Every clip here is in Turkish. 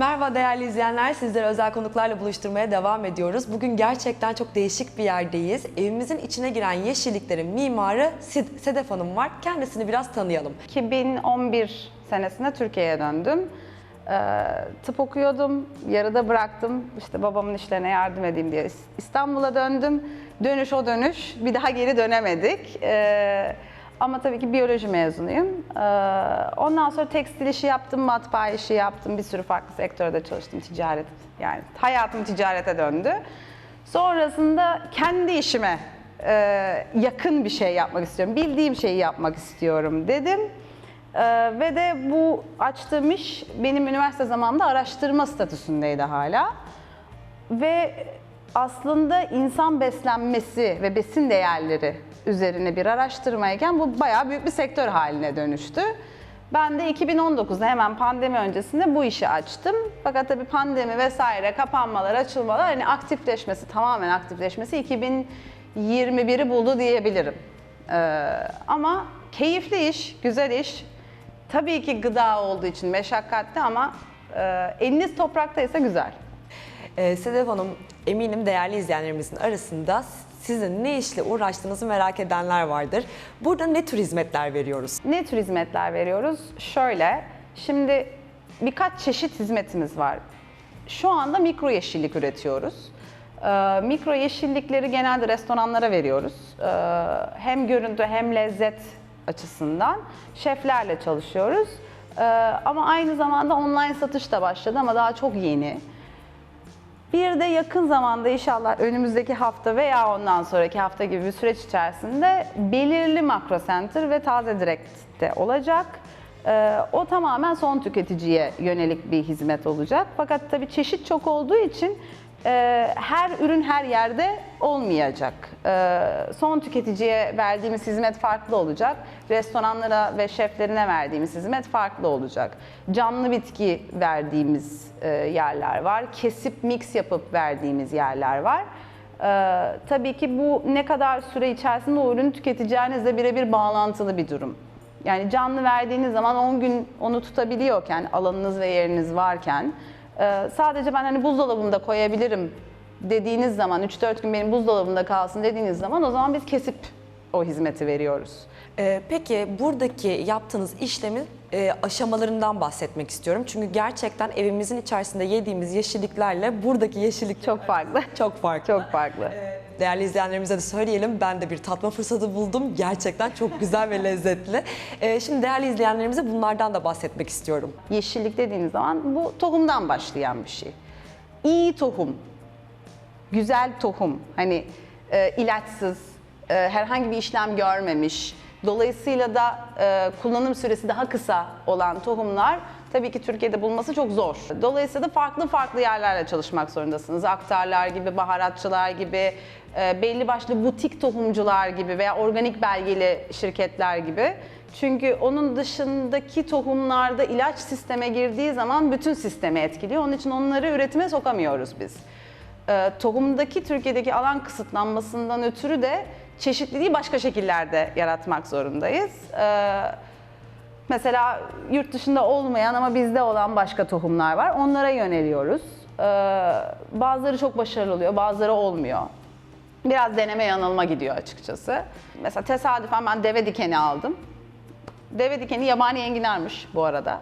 Merhaba değerli izleyenler, sizleri özel konuklarla buluşturmaya devam ediyoruz. Bugün gerçekten çok değişik bir yerdeyiz. Evimizin içine giren yeşilliklerin mimarı Sedef Hanım var. Kendisini biraz tanıyalım. 2011 senesinde Türkiye'ye döndüm. Ee, tıp okuyordum, yarıda bıraktım. İşte babamın işlerine yardım edeyim diye İs- İstanbul'a döndüm. Dönüş o dönüş, bir daha geri dönemedik. Ee, ama tabii ki biyoloji mezunuyum. Ee, ondan sonra tekstil işi yaptım, matbaa işi yaptım. Bir sürü farklı sektörde çalıştım, ticaret. Yani hayatım ticarete döndü. Sonrasında kendi işime e, yakın bir şey yapmak istiyorum. Bildiğim şeyi yapmak istiyorum dedim. Ee, ve de bu açtığım iş benim üniversite zamanında araştırma statüsündeydi hala. Ve aslında insan beslenmesi ve besin değerleri üzerine bir araştırmayken bu bayağı büyük bir sektör haline dönüştü. Ben de 2019'da hemen pandemi öncesinde bu işi açtım. Fakat tabii pandemi vesaire kapanmalar, açılmalar hani aktifleşmesi, tamamen aktifleşmesi 2021'i buldu diyebilirim. Ee, ama keyifli iş, güzel iş. Tabii ki gıda olduğu için meşakkatli ama e, eliniz topraktaysa güzel. Ee, Sedef Hanım, eminim değerli izleyenlerimizin arasında sizin ne işle uğraştığınızı merak edenler vardır. Burada ne tür hizmetler veriyoruz? Ne tür hizmetler veriyoruz? Şöyle, şimdi birkaç çeşit hizmetimiz var. Şu anda mikro yeşillik üretiyoruz. Ee, mikro yeşillikleri genelde restoranlara veriyoruz. Ee, hem görüntü hem lezzet açısından şeflerle çalışıyoruz. Ee, ama aynı zamanda online satış da başladı ama daha çok yeni. Bir de yakın zamanda inşallah önümüzdeki hafta veya ondan sonraki hafta gibi bir süreç içerisinde belirli makro center ve taze direkte olacak. Ee, o tamamen son tüketiciye yönelik bir hizmet olacak. Fakat tabii çeşit çok olduğu için e, her ürün her yerde olmayacak. Ee, son tüketiciye verdiğimiz hizmet farklı olacak. Restoranlara ve şeflerine verdiğimiz hizmet farklı olacak. Canlı bitki verdiğimiz e, yerler var. Kesip mix yapıp verdiğimiz yerler var. Ee, tabii ki bu ne kadar süre içerisinde o ürünü tüketeceğinizle birebir bağlantılı bir durum. Yani canlı verdiğiniz zaman 10 gün onu tutabiliyorken, alanınız ve yeriniz varken sadece ben hani buzdolabımda koyabilirim dediğiniz zaman, 3-4 gün benim buzdolabımda kalsın dediğiniz zaman o zaman biz kesip o hizmeti veriyoruz. Ee, peki buradaki yaptığınız işlemin e, aşamalarından bahsetmek istiyorum. Çünkü gerçekten evimizin içerisinde yediğimiz yeşilliklerle buradaki yeşillik Çok farklı. çok farklı. Çok farklı. Değerli izleyenlerimize de söyleyelim. Ben de bir tatma fırsatı buldum. Gerçekten çok güzel ve lezzetli. Ee, şimdi değerli izleyenlerimize bunlardan da bahsetmek istiyorum. Yeşillik dediğiniz zaman bu tohumdan başlayan bir şey. İyi tohum, güzel tohum, hani e, ilaçsız, e, herhangi bir işlem görmemiş, dolayısıyla da e, kullanım süresi daha kısa olan tohumlar tabii ki Türkiye'de bulması çok zor. Dolayısıyla da farklı farklı yerlerle çalışmak zorundasınız. Aktarlar gibi, baharatçılar gibi, belli başlı butik tohumcular gibi veya organik belgeli şirketler gibi. Çünkü onun dışındaki tohumlarda ilaç sisteme girdiği zaman bütün sistemi etkiliyor. Onun için onları üretime sokamıyoruz biz. Ee, tohumdaki Türkiye'deki alan kısıtlanmasından ötürü de çeşitliliği başka şekillerde yaratmak zorundayız. Ee, mesela yurt dışında olmayan ama bizde olan başka tohumlar var. Onlara yöneliyoruz. Bazıları çok başarılı oluyor, bazıları olmuyor. Biraz deneme yanılma gidiyor açıkçası. Mesela tesadüfen ben deve dikeni aldım. Deve dikeni yabani enginarmış bu arada.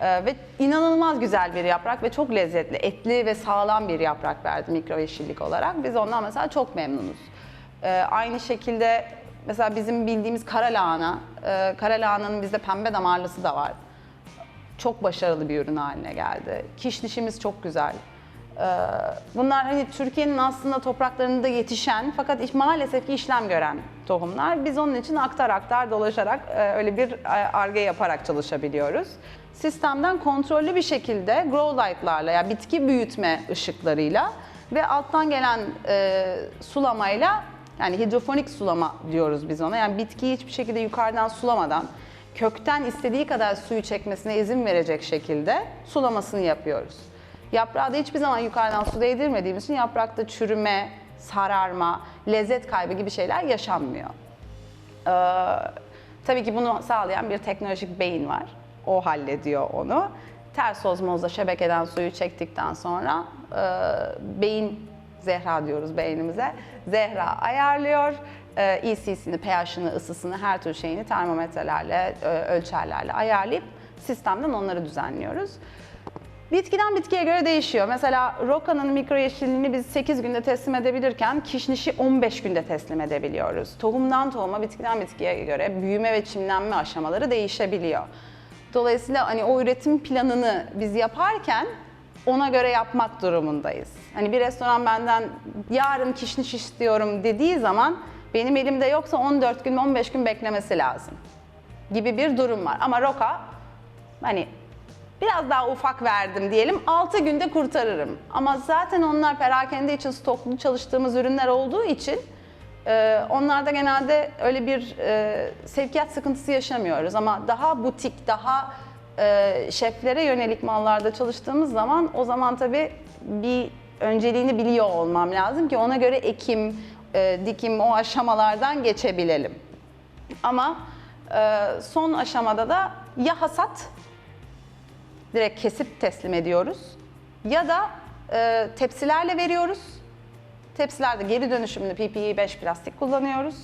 Ee, ve inanılmaz güzel bir yaprak ve çok lezzetli, etli ve sağlam bir yaprak verdi mikro yeşillik olarak. Biz ondan mesela çok memnunuz. Ee, aynı şekilde mesela bizim bildiğimiz kara lahana, e, kara lahananın bizde pembe damarlısı da var. Çok başarılı bir ürün haline geldi. Kişnişimiz çok güzel. Ee, Bunlar hani Türkiye'nin aslında topraklarında yetişen fakat maalesef ki işlem gören tohumlar. Biz onun için aktar aktar dolaşarak e, öyle bir e, arge yaparak çalışabiliyoruz. Sistemden kontrollü bir şekilde grow light'larla yani bitki büyütme ışıklarıyla ve alttan gelen e, sulamayla yani hidrofonik sulama diyoruz biz ona. Yani bitkiyi hiçbir şekilde yukarıdan sulamadan kökten istediği kadar suyu çekmesine izin verecek şekilde sulamasını yapıyoruz. Yaprağa da hiçbir zaman yukarıdan su değdirmediğimiz için yaprakta çürüme, sararma, lezzet kaybı gibi şeyler yaşanmıyor. Ee, tabii ki bunu sağlayan bir teknolojik beyin var. O hallediyor onu. ters ozmozla şebekeden suyu çektikten sonra e, beyin Zehra diyoruz beynimize. Zehra ayarlıyor. E, EC'sini, pH'ını, ısısını, her tür şeyini termometrelerle, e, ölçerlerle ayarlayıp sistemden onları düzenliyoruz. Bitkiden bitkiye göre değişiyor. Mesela rokanın mikro yeşilliğini biz 8 günde teslim edebilirken kişnişi 15 günde teslim edebiliyoruz. Tohumdan tohuma, bitkiden bitkiye göre büyüme ve çimlenme aşamaları değişebiliyor. Dolayısıyla hani o üretim planını biz yaparken ona göre yapmak durumundayız. Hani bir restoran benden yarın kişniş istiyorum dediği zaman benim elimde yoksa 14 gün 15 gün beklemesi lazım gibi bir durum var. Ama roka hani biraz daha ufak verdim diyelim 6 günde kurtarırım. Ama zaten onlar perakende için stoklu çalıştığımız ürünler olduğu için e, onlarda genelde öyle bir e, sevkiyat sıkıntısı yaşamıyoruz. Ama daha butik, daha e, şeflere yönelik mallarda çalıştığımız zaman o zaman tabii bir önceliğini biliyor olmam lazım ki ona göre ekim, e, dikim o aşamalardan geçebilelim. Ama e, son aşamada da ya hasat direkt kesip teslim ediyoruz ya da e, tepsilerle veriyoruz. Tepsilerde geri dönüşümlü PPE 5 plastik kullanıyoruz.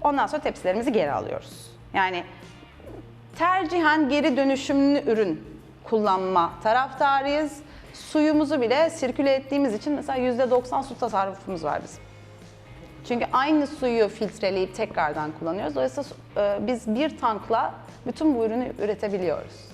Ondan sonra tepsilerimizi geri alıyoruz. Yani tercihen geri dönüşümlü ürün kullanma taraftarıyız. Suyumuzu bile sirküle ettiğimiz için mesela %90 su tasarrufumuz var bizim. Çünkü aynı suyu filtreleyip tekrardan kullanıyoruz. Dolayısıyla e, biz bir tankla bütün bu ürünü üretebiliyoruz.